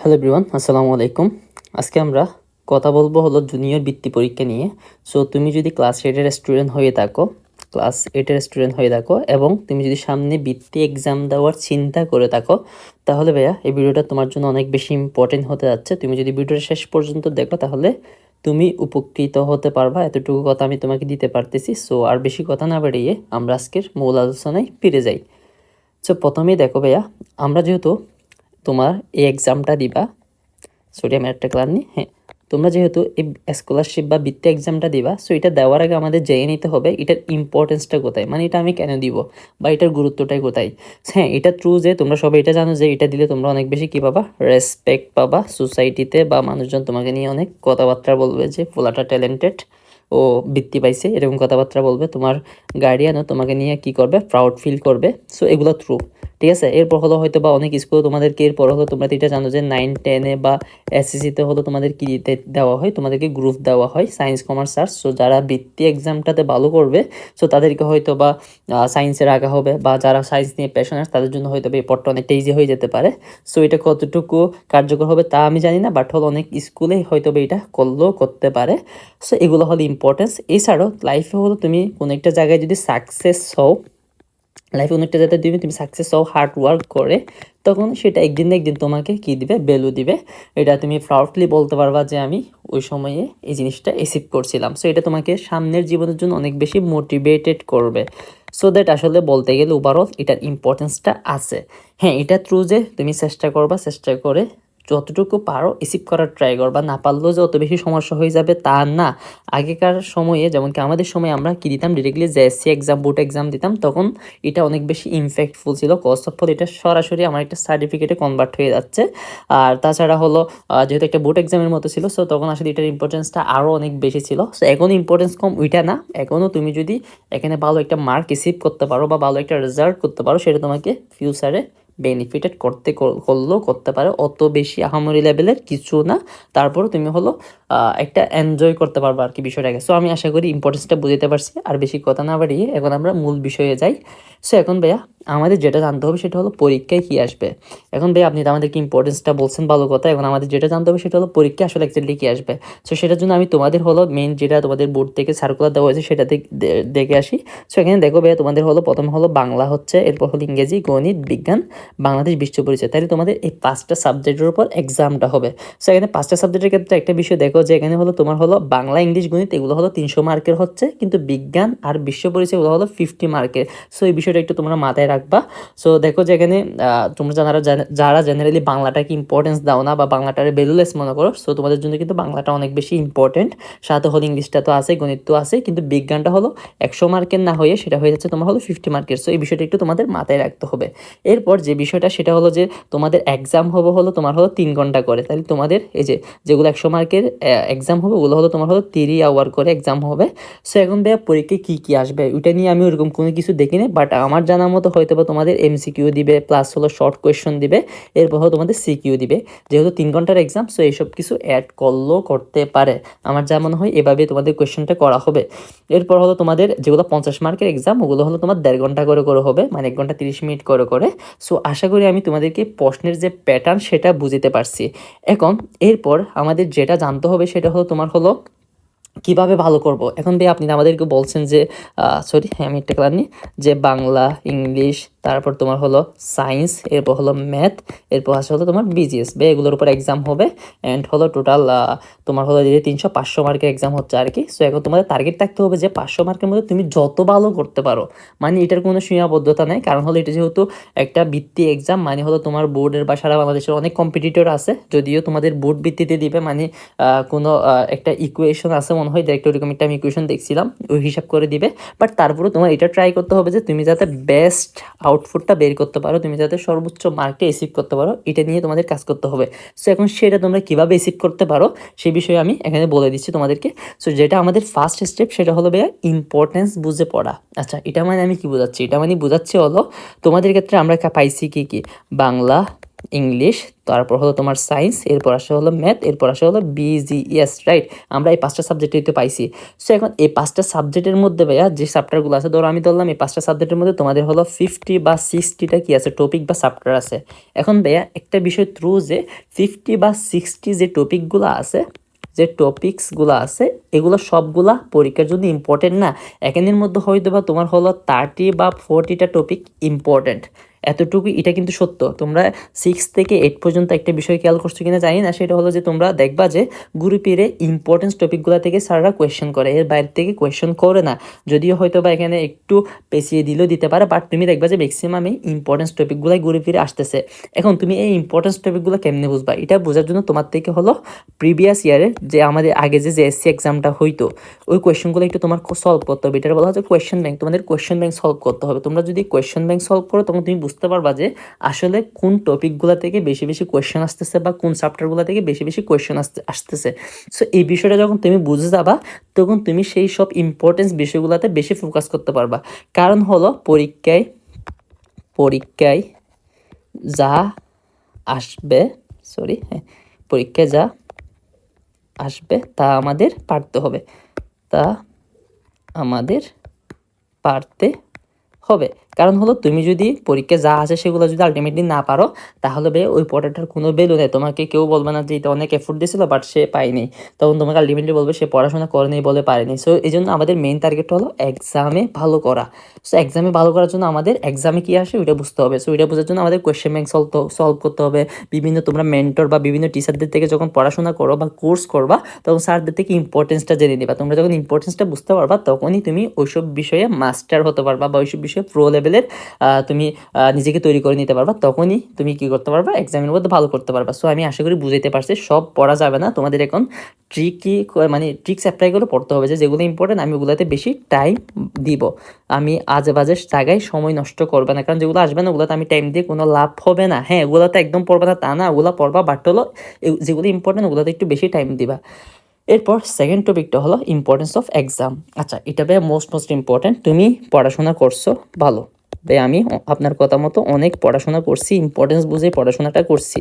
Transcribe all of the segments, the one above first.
Hello everyone আসসালামু আলাইকুম। আজকে আমরা কথা বলব হলো জুনিয়র বৃত্তি পরীক্ষা নিয়ে। সো তুমি যদি ক্লাস এইটের স্টুডেন্ট হয়ে থাকো ক্লাস এইটের স্টুডেন্ট হয়ে থাকো এবং তুমি যদি সামনে বৃত্তি এক্সাম দেওয়ার চিন্তা করে থাকো, তাহলে ভাইয়া, এই ভিডিওটা তোমার জন্য অনেক বেশি ইম্পর্টেন্ট হতে যাচ্ছে। তুমি যদি ভিডিওটা শেষ পর্যন্ত দেখো, তাহলে তুমি উপকৃত হতে পারবা। এতটুকু কথা আমি তোমাকে দিতে পারতেছি। সো আর বেশি কথা না বাড়িয়ে আমরা আজকের মূল আলোচনায় ফিরে যাই। সো প্রথমেই দেখো ভাইয়া, আমরা যেহেতু তোমার এই এক্সামটা দিবা। সরি আমি একটা ক্লার নি হ্যাঁ তোমরা যেহেতু এই স্কলারশিপ বা বৃত্তি এক্সামটা দিবা সো এটা দেওয়ার আগে আমাদের জেনে নিতে হবে এটার ইম্পর্টেন্সটা কোথায় মানে এটা আমি কেন দিব বা এটার গুরুত্বটাই কোথায়। হ্যাঁ এটা ট্রু যে তোমরা সবাই এটা জানো যে এটা দিলে তোমরা অনেক বেশি কী পাবা? রেসপেক্ট পাবা। সোসাইটিতে বা মানুষজন তোমাকে নিয়ে অনেক কথাবার্তা বলবে যে ফোলাটা ট্যালেন্টেড ও বৃত্তি পাইছে, এরকম কথাবার্তা বলবে, তোমার গার্ডিয়ানও তোমাকে নিয়ে কি করবে প্রাউড ফিল করবে। সো এগুলো থ্রু ঠিক আছে? এরপর হলো হয়তো বা অনেক স্কুলে তোমাদেরকে এরপর হলো তোমরা তো এটা জানো যে নাইন টেনে বা এসএসসিতে হলো তোমাদের কি দেওয়া হয়, তোমাদেরকে গ্রুপ দেওয়া হয় সায়েন্স কমার্স আর্টস সো যারা বৃত্তি এক্সামটাতে ভালো করবে সো তাদেরকে হয়তো বা সায়েন্সে রাখা হবে বা যারা সায়েন্স নিয়ে প্যাশনার তাদের জন্য হয়তো এই পড়টা অনেকটা ইজি হয়ে যেতে পারে। সো এটা কতটুকু কার্যকর হবে তা আমি জানি না বাট হলো অনেক স্কুলে হয়তো বা এটা করলেও করতে পারে। সো এগুলো হলো ইম্পর্টেন্স এছাড়াও লাইফে হলো তুমি কোনো একটা জায়গায় যদি সাকসেস হও লাইফে অনেকটা যাতে দিবে তুমি সাকসেস হও হার্ড ওয়ার্ক করে, তখন সেটা একদিন না একদিন তোমাকে কি দিবে? ভ্যালু দিবে। এটা তুমি প্রাউডলি বলতে পারবা যে আমি ওই সময়ে এই জিনিসটা অ্যাচিভ করছিলাম। সো এটা তোমাকে সামনের জীবনের জন্য অনেক বেশি মোটিভেটেড করবে। সো দ্যাট আসলে বলতে গেলে ওভারঅল এটার ইম্পর্টেন্সটা আছে। হ্যাঁ এটা থ্রু যে তুমি চেষ্টা করবা, চেষ্টা করে যতটুকু পারো রিসিভ করার ট্রাই করবা। না পারলেও যে অত বেশি সমস্যা হয়ে যাবে তা না। আগেকার সময়ে যেমন কি আমাদের সময় আমরা কি দিতাম? Directly JSC exam board exam দিতাম। তখন এটা অনেক বেশি ইমফ্যাক্টফুল ছিল। কস্ট অফ ফল এটা সরাসরি আমার একটা সার্টিফিকেটে কনভার্ট হয়ে যাচ্ছে। আর তাছাড়া হলো যেহেতু একটা বোর্ড এক্সামের মতো ছিল সো তখন আসলে এটার ইম্পর্টেন্সটা আরও অনেক বেশি ছিল। সো এখন ইম্পর্টেন্স কম, ওইটা না। এখনও তুমি যদি এখানে ভালো একটা মার্ক রিসিভ করতে পারো বা ভালো একটা রেজাল্ট করতে পারো, সেটা তোমাকে ফিউচারে বেনিফিটেড করতে কর- করলেও করতে পারো। অত বেশি আহামরি লেভেলের কিছু না। তারপরও তুমি হলো একটা এনজয় করতে পারব আর কি বিষয়টাকে। সো আমি আশা করি ইম্পর্টেন্সটা বুঝতে পারছি। আর বেশি কথা না বাড়িয়ে এখন আমরা মূল বিষয়ে যাই। সো এখন ভাইয়া আমাদের যেটা জানতে হবে সেটা হলো পরীক্ষায় কি আসবে। এখন ভাইয়া আপনি তো আমাদেরকে ইম্পর্টেন্সটা বলছেন ভালো কথা, এখন আমাদের যেটা জানতে হবে সেটা হলো পরীক্ষা আসলে অ্যাকচুয়ালি কি আসবে। সো সেটার জন্য আমি তোমাদের হলো মেন যেটা তোমাদের বোর্ড থেকে সার্কুলার দেওয়া হয়েছে সেটা দেখে আসি। সো এখানে দেখো ভাইয়া তোমাদের হলো প্রথম হলো বাংলা হচ্ছে, এরপর হলো ইংরেজি, গণিত, বিজ্ঞান, বাংলাদেশ বিশ্ব পরিচয়। তাহলে তোমাদের এই পাঁচটা সাবজেক্টের উপর এক্সামটা হবে। সো এখানে পাঁচটা সাবজেক্টের ক্ষেত্রে একটা বিষয় দেখো যে এখানে হলো তোমার হলো বাংলা, ইংলিশ, গণিত এগুলো হলো তিনশো মার্কের হচ্ছে, কিন্তু বিজ্ঞান আর বিশ্ব পরিচয় এগুলো হলো ফিফটি মার্কের সো এই বিষয়টা একটু তোমরা মাথায় রাখবা। সো দেখো যে এখানে তোমরা যারা যারা জেনারেলি বাংলাটাকে ইম্পর্টেন্স দাও না বা বাংলাটারে ভ্যালুলেস মনে করো সো তোমাদের জন্য কিন্তু বাংলাটা অনেক বেশি ইম্পর্টেন্ট সাথে হলো ইংলিশটা তো আছে, গণিত তো আছে, কিন্তু বিজ্ঞানটা হলো একশো মার্কের না হয়ে সেটা হয়ে যাচ্ছে তোমার হলো ফিফটি মার্কের। সো এই বিষয়টা একটু তোমাদের মাথায় রাখতে হবে। এরপর যে বিষয়টা, সেটা হলো যে তোমাদের এক্সাম হবে হলো তোমার হলো তিন ঘণ্টা করে। তাহলে তোমাদের এই যে যেগুলো একশো মার্কের এক্সাম হবে, ওগুলো হলো তোমার হলো তিরি আওয়ার করে এক্সাম হবে। সো এখন ভাইয়া পরীক্ষায় কী কী আসবে? ওইটা নিয়ে আমি ওরকম কোনো কিছু দেখিনি বাট আমার জানা মতো হয়তো বা তোমাদের এমসিকিউ দিবে প্লাস হলো শর্ট কোয়েশ্চন দিবে, এরপর তোমাদের সিকিউ দিবে। যেহেতু তিন ঘণ্টার এক্সাম সো এইসব কিছু অ্যাড করলেও করতে পারে। আমার যা মনে হয় এভাবে তোমাদের কোয়েশ্চনটা করা হবে। এরপর হলো তোমাদের যেগুলো পঞ্চাশ মার্কের এক্সাম ওগুলো হলো তোমার দেড় ঘণ্টা করে করে হবে মানে এক ঘণ্টা তিরিশ মিনিট করে করে। সো আশা করি আমি তোমাদেরকে প্রশ্নের যে প্যাটার্ন সেটা বুঝতে পারছি। এখন এরপর আমাদের যেটা জানতে হবে, সেটা হলো তোমার হলো কীভাবে ভালো করব? এখন ভাই আপনি আমাদেরকে বলছেন যে সরি আমি একটা ক্লার যে বাংলা, ইংলিশ তারপর তোমার হলো সায়েন্স, এরপর হলো ম্যাথ, এরপর আছে হলো তোমার বিজিএস। বে, এগুলোর উপর এক্সাম হবে অ্যান্ড হলো টোটাল তোমার হলো যে তিনশো পাঁচশো মার্কের এক্সাম হচ্ছে আর কি সো এখন তোমাদের টার্গেট থাকতে হবে যে পাঁচশো মার্কের মধ্যে তুমি যত ভালো করতে পারো। মানে এটার কোনো সীমাবদ্ধতা নেই, কারণ হলো এটা যেহেতু একটা বৃত্তি এক্সাম মানে হলো তোমার বোর্ডের বা সারা বাংলাদেশের অনেক কম্পিটিটর আছে, যদিও তোমাদের বোর্ড ভিত্তিতে দিবে মানে কোনো একটা ইকুয়েশন আছে মনে হয় ডাইরেক্ট ওরকম একটা আমি ইকুয়েশন দেখছিলাম, ওই হিসাব করে দিবে। বাট তারপরে তোমার এটা ট্রাই করতে হবে যে তুমি যাতে বেস্ট আউটপুটটা বের করতে পারো, তুমি যাতে সর্বোচ্চ মার্কটা রিসিভ করতে পারো, এটা নিয়ে তোমাদের কাজ করতে হবে। সো এখন সেটা তোমরা কীভাবে রিসিভ করতে পারো, সেই বিষয়ে আমি এখানে বলে দিচ্ছি তোমাদেরকে। সো যেটা আমাদের ফার্স্ট স্টেপ সেটা হলো ভাইয়া ইম্পর্টেন্স বুঝে পড়া। আচ্ছা এটা মানে আমি কি বোঝাচ্ছি? এটা মানে বোঝাচ্ছি হলো তোমাদের ক্ষেত্রে আমরা পাইছি কি কি? বাংলা ইংলিশ তারপর হলো তোমার সায়েন্স এরপর আসে হলো ম্যাথ এরপর আসে হলো বিজিএস রাইট আমরা এই পাঁচটা সাবজেক্টই তো পাইছি। সো এখন এই পাঁচটা সাবজেক্টের মধ্যে ভাইয়া যে চ্যাপ্টারগুলো আছে, ধরো আমি ধরলাম এই পাঁচটা সাবজেক্টের মধ্যে তোমাদের হলো ফিফটি বা সিক্সটিটা কি আছে টপিক বা চ্যাপ্টার আছে। এখন ভাইয়া একটা বিষয় থ্রু যে ফিফটি বা সিক্সটি যে টপিকগুলো আছে, যে টপিকসগুলো আছে, এগুলো সবগুলা পরীক্ষার জন্য ইম্পর্টেন্ট না? এখানের মধ্যে হয়তো বা তোমার হলো থার্টি বা ফোরটিটা টপিক ইম্পর্টেন্ট এতটুকু এটা কিন্তু সত্য। তোমরা সিক্স থেকে এইট পর্যন্ত একটা বিষয় খেয়াল করছ কিনা জানি না, সেটা হলো যে তোমরা দেখবা যে গ্রুপের ইম্পর্টেন্স টপিকগুলো থেকে স্যাররা কোয়েশ্চেন করে, এর বাইরে থেকে কোয়েশ্চেন করে না। যদিও হয়তো বা এখানে একটু পেছিয়ে দিলেও দিতে পারে বাট তুমি দেখবা যে ম্যাক্সিমামে ইম্পর্টেন্স টপিকগুলাই ঘুরে ফিরে আসতেছে। এখন তুমি এই ইম্পর্টেন্স টপিকগুলো কেমনে বুঝবা? এটা বোঝার জন্য তোমার থেকে হলো প্রিভিয়াস ইয়ারে যে আমাদের আগে যে এসসি এক্সামটা হইতো, ওই কোয়েশ্চেনগুলো একটু তোমার সলভ করতে হবে। এটা বলা হচ্ছে কোয়েশ্চেন ব্যাংক তোমাদের কোয়েশ্চেন ব্যাংক সলভ করতে হবে। তোমরা যদি কোয়েশ্চেন ব্যাংক সলভ করো, তখন তুমি বুঝতে পারবা যে আসলে কোন টপিকগুলো থেকে বেশি বেশি কোয়েশ্চেন আসতেছে বা কোন চ্যাপ্টারগুলো থেকে বেশি বেশি কোয়েশ্চেন আসতে আসতেছে। সো এই বিষয়টা যখন তুমি বুঝে যাবা, তখন তুমি সেই সব ইম্পর্টেন্স বিষয়গুলোতে বেশি ফোকাস করতে পারবা। কারণ হলো পরীক্ষায় পরীক্ষায় যা আসবে সরি হ্যাঁ পরীক্ষায় যা আসবে তা আমাদের পারতে হবে। তা আমাদের পারতে হবে। কারণ হলো তুমি যদি পরীক্ষায় যা আছে সেগুলো যদি আলটিমেটলি না পারো, তাহলে বে, ওই পড়াটার কোনো ভ্যালু নেই। তোমাকে কেউ বলবে না যে এটা অনেক এফোর্ট দিয়েছিল বাট সে পায়নি। তখন তোমাকে আলটিমেটলি বলবে সে পড়াশোনা করেনি বলে পারেনি। সো এই জন্য আমাদের মেইন টার্গেট হলো এক্সামে ভালো করা। সো এক্সামে ভালো করার জন্য আমাদের এক্সামে কী আসে ওইটা বুঝতে হবে। সো ওইটা বোঝার জন্য আমাদের কোয়েশ্চেন ব্যাংক সলভ সলভ করতে হবে। বিভিন্ন তোমরা মেন্টর বা বিভিন্ন টিচারদের থেকে যখন পড়াশোনা করো বা কোর্স করবা, তখন স্যারদের থেকে ইম্পর্টেন্সটা জেনে নিবা। তোমরা যখন ইম্পর্টেন্সটা বুঝতে পারবা, তখনই তুমি ওইসব বিষয়ে মাস্টার হতে পারবা বা ওইসব বিষয়ে প্রো লেভেলের তুমি নিজেকে তৈরি করে নিতে পারবা, তখনই তুমি কি করতে পারবা এক্সামের মধ্যে ভালো করতে পারবা। সো আমি আশা করি বুঝাইতে পারছি, সব পড়া যাবে না। তোমাদের এখন ট্রিকই মানে ট্রিক্স অ্যাপ্লাই করে পড়তে হবে যে, যেগুলো ইম্পর্টেন্ট আমি ওগুলোতে বেশি টাইম দিব। আমি আজে বাজে জায়গায় সময় নষ্ট করবে না, কারণ যেগুলো আসবে না, ওগুলোতে আমি টাইম দিয়ে কোনো লাভ হবে না। হ্যাঁ ওগুলোতে একদম পড়বে না, তা না, ওগুলো পড়বা বাট হলো যেগুলো ইম্পর্টেন্ট ওগুলোতে একটু বেশি টাইম দিবা। এরপর সেকেন্ড টপিকটা হলো ইম্পর্টেন্স অফ এক্সাম আচ্ছা এটা ভাই মোস্ট মোস্ট ইম্পর্টেন্ট তুমি পড়াশোনা করছ, ভালো। ভাই আমি আপনার কথা মতো অনেক পড়াশোনা করছি ইম্পর্টেন্স বুঝে পড়াশোনাটা করছি।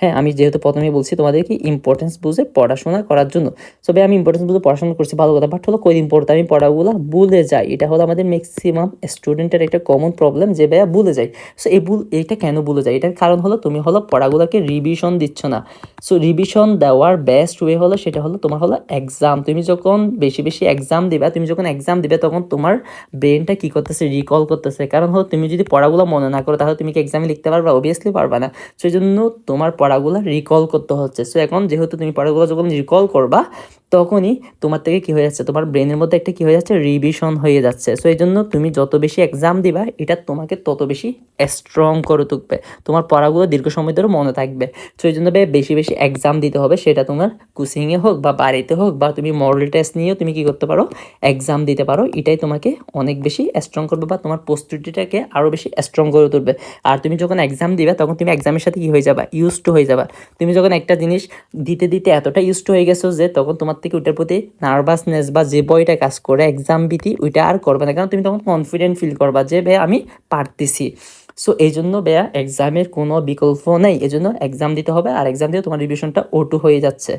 হ্যাঁ আমি যেহেতু প্রথমেই বলছি তোমাদেরকে ইম্পর্টেন্স বুঝে পড়াশোনা করার জন্য। সো ভাই, আমি ইম্পর্টেন্স বুঝে পড়াশোনা করছি, ভালো কথা। বাট হলো কয়দিন পড়তে? আমি পড়াগুলো ভুলে যাই। এটা হলো আমাদের ম্যাক্সিমাম স্টুডেন্টের একটা কমন প্রবলেম যে ভাইয়া ভুলে যায়। সো এই ভুল, এইটা কেন ভুলে যায়? এটার কারণ হলো তুমি হলো পড়াগুলোকে রিভিশন দিচ্ছ না। সো রিভিশন দেওয়ার বেস্ট ওয়ে হলো সেটা হলো তোমার হলো এক্সাম তুমি যখন বেশি বেশি এক্সাম দিবা, তুমি যখন এক্সাম দিবে তখন তোমার ব্রেনটা কি করতেছে? রিকল করতেছে। কারণ হলো তুমি যদি পড়াগুলো মনে না করো, তাহলে তুমি কি এক্সামে লিখতে পারবা? অবভিয়াসলি পারবা না। সেই জন্য তোমার পড়াগুলো রিকল করতে হচ্ছে। সো এখন যেহেতু তুমি পাড়াগুলো যখন রিকল করবা তখনই তোমার থেকে কি হয়ে যাচ্ছে? তোমার ব্রেনের মধ্যে একটা কি হয়ে যাচ্ছে? রিভিশন হয়ে যাচ্ছে। সো এই জন্য তুমি যত বেশি এক্সাম দিবা, এটা তোমাকে তত বেশি স্ট্রং করে তুলবে। তোমার পড়াগুলো দীর্ঘ সময় ধরে মনে থাকবে। সো এই জন্য বেশি বেশি এক্সাম দিতে হবে। সেটা তোমার কোচিংয়ে হোক বা বাড়িতে হোক বা তুমি মডেল টেস্ট নিয়েও তুমি কি করতে পারো? এক্সাম দিতে পারো। এটাই তোমাকে অনেক বেশি স্ট্রং করবে বা তোমার প্রস্তুতিটাকে আরও বেশি স্ট্রং করে তুলবে। আর তুমি যখন এক্সাম দিবে, তখন তুমি এক্সামের সাথে কি হয়ে যাবা? ইউজ টু হয়ে যাবা। তুমি যখন একটা জিনিস দিতে দিতে এতটা ইউজ টু হয়ে গেছো যে, তখন তোমার থেকে ওইটার প্রতি নার্ভাসনেস বা যে বইটা কাজ করে এক্সাম ভীতি ওইটা আর করবে না। কারণ তুমি তখন কনফিডেন্ট ফিল করবা যে ভাই আমি পারতেছি। সো এই জন্য বেয়া এক্সামের কোনো বিকল্প নেই। এই জন্য এক্সাম দিতে হবে আর এক্সাম দিয়ে তোমার রিভিশনটা ওটু হয়ে যাচ্ছে।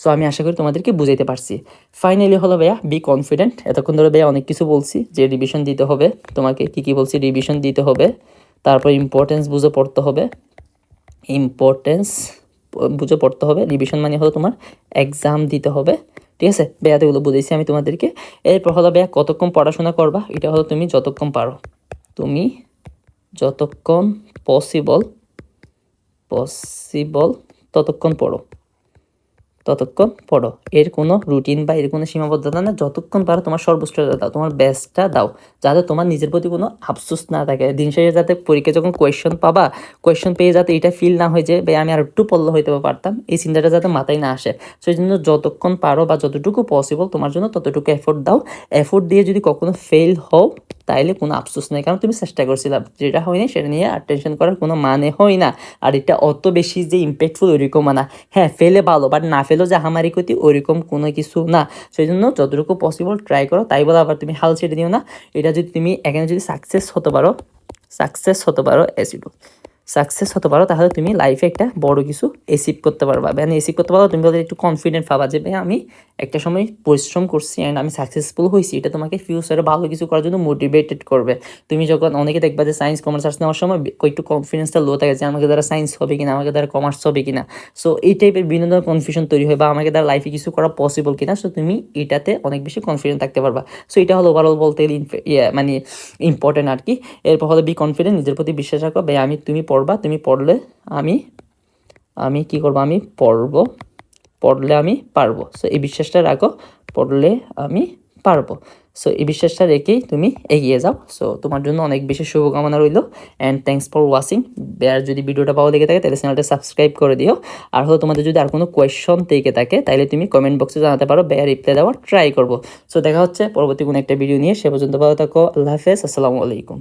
সো আমি আশা করি তোমাদেরকে বুঝাইতে পারছি। ফাইনালি হলো ভাইয়া বি কনফিডেন্ট এতক্ষণ ধরে ভাইয়া অনেক কিছু বলছি, যে রিভিশন দিতে হবে। তোমাকে কি কি বলছি রিভিশন দিতে হবে। তারপর ইম্পর্টেন্স বুঝে পড়তে হবে। ইম্পর্টেন্স বুঝে পড়তে হবে। রিভিশন মানে হলো তোমার এক্সাম দিতে হবে। ঠিক আছে? বেয়াতেগুলো বুঝেছি আমি তোমাদেরকে। এরপর হলো বেয়া, কতক্ষণ পড়াশোনা করবা? এটা হলো তুমি যতক্ষণ পারো। তুমি যতক্ষণ পসিবল পসিবল ততক্ষণ পড়ো। ততক্ষণ পড়ো। এর কোনো রুটিন বা এর কোনো সীমাবদ্ধতা না। যতক্ষণ পারো তোমার সর্বোচ্চটা দাও, তোমার বেস্টটা দাও। যাতে তোমার নিজের প্রতি কোনো আফসোস না থাকে। দিন শেষে যাতে পরীক্ষা যখন কোয়েশ্চন পাবা কোয়েশ্চন পেয়ে যাতে এটা ফিল না হয়ে যে ভাই আমি আর একটু পড়লে হইতে পারতাম। এই চিন্তাটা যাতে মাথায় না আসে। সেই জন্য যতক্ষণ পারো বা যতটুকু পসিবল তোমার জন্য ততটুকু এফোর্ট দাও। এফোর্ট দিয়ে যদি কখনো ফেল হও, তাইলে কোনো আফসোস নেই। কারণ তুমি চেষ্টা করছিলাম যেটা হয়নি সেটা নিয়ে আর টেনশন করার কোনো মানে হয় না। আর এটা অত বেশি যে ইম্প্যাক্টফুল ওইরকম না। হ্যাঁ ফেলে ভালো বাট না ফেলেও যে হামারি ক্ষতি ওরকম কোনো কিছু না। সেই জন্য যতটুকু পসিবল ট্রাই করো, তাই বলে আবার তুমি হাল ছেড়ে দিও না। এটা যদি তুমি এখানে যদি সাকসেস হতে পারো সাকসেস হতে পারো অ্যাসিডো সাকসেস হতে পারো তাহলে তুমি লাইফে একটা বড় কিছু অ্যাচিভ করতে পারবা। মানে অ্যাচিভ করতে পারো তুমি একটু কনফিডেন্ট পাবা যে আমি একটা সময় পরিশ্রম করছি অ্যান্ড আমি সাকসেসফুল হয়েছি। এটা তোমাকে ফিউচারে ভালো কিছু করার জন্য মোটিভেটেড করবে। তুমি যখন অনেকে দেখবা যে সায়েন্স কমার্স আর্টস নেওয়ার সময় একটু কনফিডেন্সটা লো থাকে যে আমাকে দ্বারা সায়েন্স হবে কিনা আমাকে দ্বারা কমার্স হবে কিনা? সো এই টাইপের বিভিন্ন ধরনের কনফিউশন তৈরি হয় বা আমাকে দ্বারা লাইফে কিছু করা পসিবল কিনা সো তুমি এটাতে অনেক বেশি কনফিডেন্ট থাকতে পারবা। সো এটা হলো ওভারঅল বলতে ইয়ে, মানে ইম্পর্টেন্ট আর কি এরপর হলো বি কনফিডেন্ট নিজের প্রতি বিশ্বাস রাখো ভাই আমি তুমি পড়বা? তুমি পড়লে আমি আমি কি করব? আমি পড়ব। পড়লে আমি পারব। সো এই বিশ্বাসটা রাখো। পড়লে আমি পারব। সো এই বিশ্বাসটা রেখেই তুমি এগিয়ে যাও। সো তোমার জন্য অনেক বেশি শুভকামনা রইল। অ্যান্ড থ্যাংকস ফর ওয়াচিং আর যদি ভিডিওটা ভালো লেগে থাকে, তাহলে চ্যানেলটা সাবস্ক্রাইব করে দিও। আর হলো, তোমাদের যদি আর কোনো কোয়েশ্চন থেকে থাকে, তাহলে তুমি কমেন্ট বক্সে জানাতে পারো। বেয়ার রিপ্লাই দেওয়ার ট্রাই করব। সো দেখা হচ্ছে পরবর্তী কোনো একটা ভিডিও নিয়ে। সে পর্যন্ত ভালো থাকো। আল্লাহ হাফেজ। আসসালামু আলাইকুম।